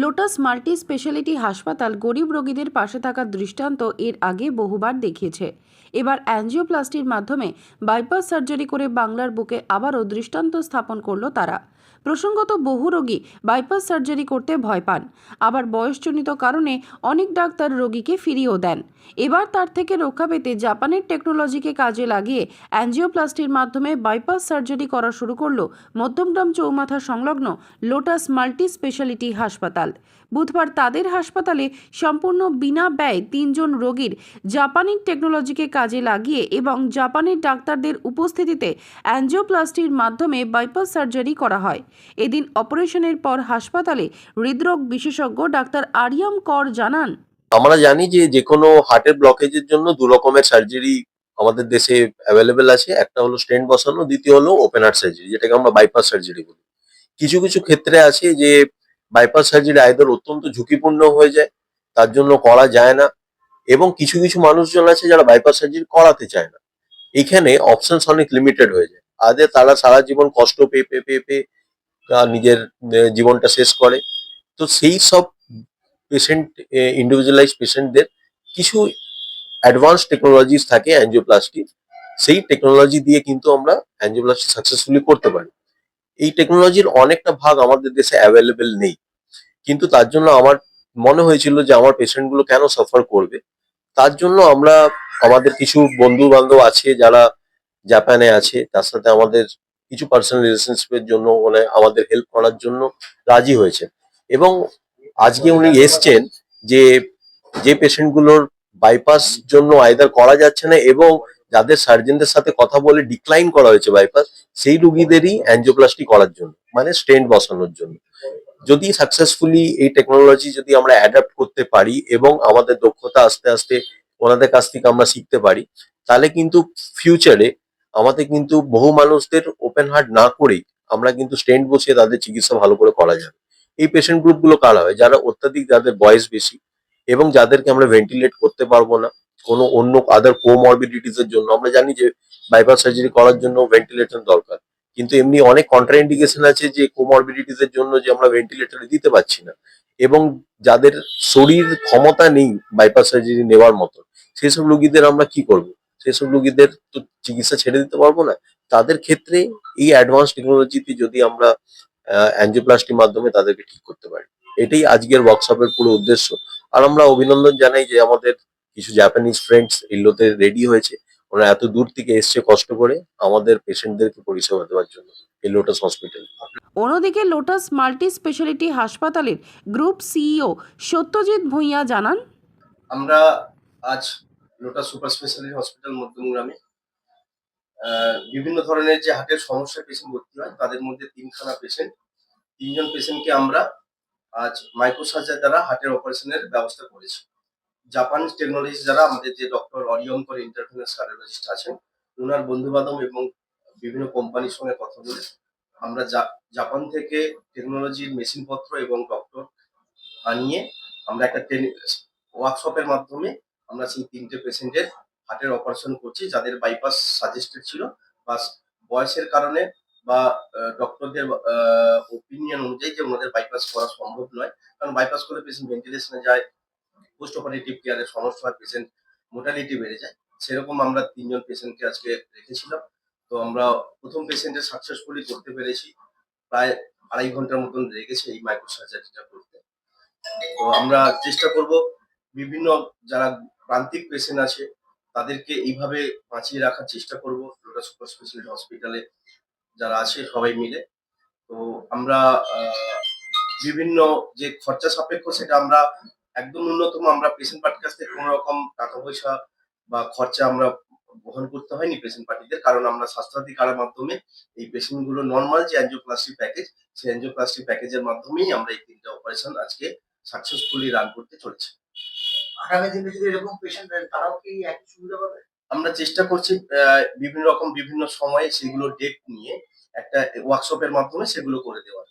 Lotus multi speciality হাসপাতাল গরিব রোগীদের পাশে থাকার দৃষ্টান্ত এর আগে বহুবার দেখিয়েছে। এবার অ্যাঞ্জিওপ্লাস্টির মাধ্যমে বাইপাস সার্জারি করে বাংলার বুকে আবারও দৃষ্টান্ত স্থাপন করল তারা। প্রসঙ্গত বহু রোগী বাইপাস সার্জারি করতে ভয় পান। আবার বয়সজনিত কারণে অনেক ডাক্তার রোগীকে ফিরিয়েও দেন। এবার তার থেকে রক্ষা পেতে জাপানের টেকনোলজিকে কাজে লাগিয়ে অ্যাঞ্জিওপ্লাস্টির মাধ্যমে বাইপাস সার্জারি করা শুরু করল মধ্যমগ্রাম চৌমাথা সংলগ্ন লোটাস মাল্টি স্পেশালিটি হাসপাতাল। বুধবার তাদের হাসপাতালে সম্পূর্ণ বিনা ব্যয় তিনজন রোগীর জাপানি টেকনোলজিকে কাজে লাগিয়ে এবং জাপানের ডাক্তারদের উপস্থিতিতে অ্যাঞ্জিওপ্লাস্টির মাধ্যমে বাইপাস সার্জারি করা হয়। এদিন অপারেশনের পর হাসপাতালে হৃদরোগ বিশেষজ্ঞ ডাক্তার আরিয়াম কর জানান, আমরা জানি যে যে কোনো হার্টের ব্লকেজের জন্য দু রকমের সার্জারি আমাদের দেশে অ্যাভেলেবেল আছে। একটা হলো স্টেন্ট বসানো, দ্বিতীয় হলো ওপেন হার্ট সার্জারি যেটাকে আমরা বাইপাস সার্জারি বলি। কিছু কিছু ক্ষেত্রে আছে যে বাইপাস সার্জারি আয়দার অত্যন্ত ঝুঁকিপূর্ণ হয়ে যায়, তার জন্য করা যায় না এবং কিছু কিছু মানুষজন আছে যারা বাইপাস সার্জারি করাতে চায় না। এখানে অপশনস অনেক লিমিটেড হয়ে যায়। আদে তারা সারা জীবন কষ্ট পেয়ে পেয়ে পেয়ে পেয়ে নিজের জীবনটা শেষ করে। তো সেই সব পেশেন্ট ইন্ডিভিজুয়ালাইজ পেশেন্টদের কিছু অ্যাডভান্স টেকনোলজিস থাকে অ্যাঞ্জিওপ্লাস্টি সেই টেকনোলজি দিয়ে কিন্তু আমরা অ্যাঞ্জিওপ্লাস্টি সাকসেসফুলি করতে পারি। এই টেকনোলজির অনেকটা ভাগ আমাদের দেশে অ্যাভেলেবেল নেই। কিন্তু তার জন্য আমার মনে হয়েছিল যে আমার পেশেন্টগুলো কেন সাফার করবে? তার জন্য আমরা, আমাদের কিছু বন্ধু বান্ধব আছে যারা জাপানে আছে, তার সাথে আমাদের কিছু পার্সোনাল রিলেশনশিপের জন্য মানে আমাদের হেল্প করার জন্য রাজি হয়েছে। এবং আজকে উনি এসছেন যে যে পেশেন্টগুলোর বাইপাস জন্য আয়দার করা যাচ্ছে না এবং যাদের সার্জনদের সাথে কথা বলে ডিক্লাইন করা হয়েছে বাইপাস সেই রুগীদেরই অ্যাঞ্জিওপ্লাস্টি করার জন্য মানে স্টেন্ট বসানোর জন্য। যদি সাকসেসফুলি এই টেকনোলজি যদি আমরা অ্যাডাপ্ট করতে পারি এবং আমাদের দক্ষতা আস্তে আস্তে ওনাদের কাছ থেকে আমরা শিখতে পারি, তাহলে কিন্তু ফিউচারে আমাদের কিন্তু বহু মানুষদের ওপেন হার্ট না করেই আমরা কিন্তু স্টেন্ট বসিয়ে তাদের চিকিৎসা ভালো করে করা যাবে। এই পেশেন্ট গ্রুপগুলো কারা হয়? যারা অত্যাধিক, যাদের বয়স বেশি এবং যাদেরকে আমরা ভেন্টিলেট করতে পারব না কোনো অন্য আদার কোমরবিডিটিস এর জন্য। আমরা জানি যে বাইপাস সার্জারি করার জন্য ভেন্টিলেটর দরকার। কিন্তু এমনি অনেক কন্ট্রাইন্ডিকেশন আছে যে কোমরবিডিটিস এর জন্য যে আমরা ভেন্টিলেটর দিতে পারছি না। এবং যাদের শরীর ক্ষমতা নেই বাইপাস সার্জারি নেওয়ার মতো, সেসব রোগীদের আমরা কি করব? সেসব রোগীদের তো চিকিৎসা ছেড়ে দিতে পারব না। তাদের ক্ষেত্রে এই অ্যাডভান্স টেকনোলজিতে যদি আমরা অ্যাঞ্জিওপ্লাস্টির মাধ্যমে তাদেরকে ঠিক করতে পারি। এটাই আজকের ওয়ার্কশপের পুরো উদ্দেশ্য। আর আমরা অভিনন্দন জানাই যে আমাদের কিছু জাপানিজ ফ্রেন্ডস ইল্লোতে রেডি হয়েছে। ওরা এত দূর থেকে এসছে কষ্ট করে আমাদের পেশেন্টদেরকে পরিষেবা দেওয়ার জন্য এই লোটাস হসপিটাল অন্যদিকে লোটাস মাল্টি স্পেশালিটি হাসপাতালের গ্রুপ সিইও সত্যজিৎ ভূঁইয়া জানান আমরা আজ লোটাস সুপার স্পেশালিটি হসপিটাল মধ্যমগ্রামে আহ, বিভিন্ন ধরনের যে হার্টের সমস্যা পেশেন্ট ভর্তি হয় তাদের মধ্যে তিনখানা পেশেন্ট তিনজন পেশেন্টকে আমরা আজ মাইক্রোসার্জার দ্বারা হার্টের অপারেশনের ব্যবস্থা করেছি। জাপান টেকনোলজি দ্বারা আমাদের যে ডক্টর অরিয়ঙ্কর ইন্টারভেনাস কার্ডিওলজিস্ট আছেন ওনার বন্ধু বান্ধব এবং বিভিন্ন কোম্পানির সঙ্গে কথা বলে আমরা জাপান থেকে টেকনোলজির মেশিনপত্র এবং ডক্টর আনিয়ে আমরা একটা ওয়ার্কশপের মাধ্যমে আমরা সেই তিনটে পেশেন্টের হার্টের অপারেশন করছি, যাদের বাইপাস সাজেস্টেড ছিল বা বয়সের কারণে বা ডক্টরদের ওপিনিয়ন অনুযায়ী যে ওনাদের বাইপাস করা সম্ভব নয়। কারণ বাইপাস করে পেশেন্ট ভেন্টিলেশনে যায় পোস্ট অপারেটিভ কেয়ারের সমস্যা পেশেন্ট মোটালিটি বেড়ে যায়। সেরকম আমরা তিনজন পেশেন্টকে আজকে রেখেছিলাম। তো আমরা প্রথম পেশেন্টের সাকসেসফুলি করতে পেরেছি। প্রায় আড়াই ঘণ্টার মতন লেগেছে এই মাইক্রো সার্জারিটা করতে। তো আমরা চেষ্টা করব বিভিন্ন যারা প্রান্তিক পেশেন্ট আছে, তাদেরকে এইভাবে বাঁচিয়ে রাখার চেষ্টা করব। লোটা সুপার স্পেশালিটি হসপিটালে যারা আছে সবাই মিলে। তো আমরা বিভিন্ন যে খরচা সাপেক্ষ সেটা আমরা একদম ন্যূনতম আমরা পেশেন্ট পার্টির কাছ থেকে কোনো রকম টাকা পয়সা বা খরচা আমরা বহন করতে হয়নি পেশেন্ট পার্টিদের কারণ আমরা স্বাস্থ্যসাথী কার্ডের মাধ্যমে এই পেশেন্টগুলো নর্মাল যে অ্যাঞ্জিওপ্লাস্টি প্যাকেজ সেই অ্যাঞ্জিওপ্লাস্টি প্যাকেজের মাধ্যমেই আমরা এই তিনটা অপারেশন আজকে সাকসেসফুলি রান করতে চলেছি। আগামী দিনে যদি এরকম পেশেন্ট তারাও কি একই সুবিধা পাবে? আমরা চেষ্টা করছি আহ, বিভিন্ন রকম বিভিন্ন সময়ে সেগুলো ডেট নিয়ে একটা ওয়ার্কশপের মাধ্যমে সেগুলো করে দেওয়ার।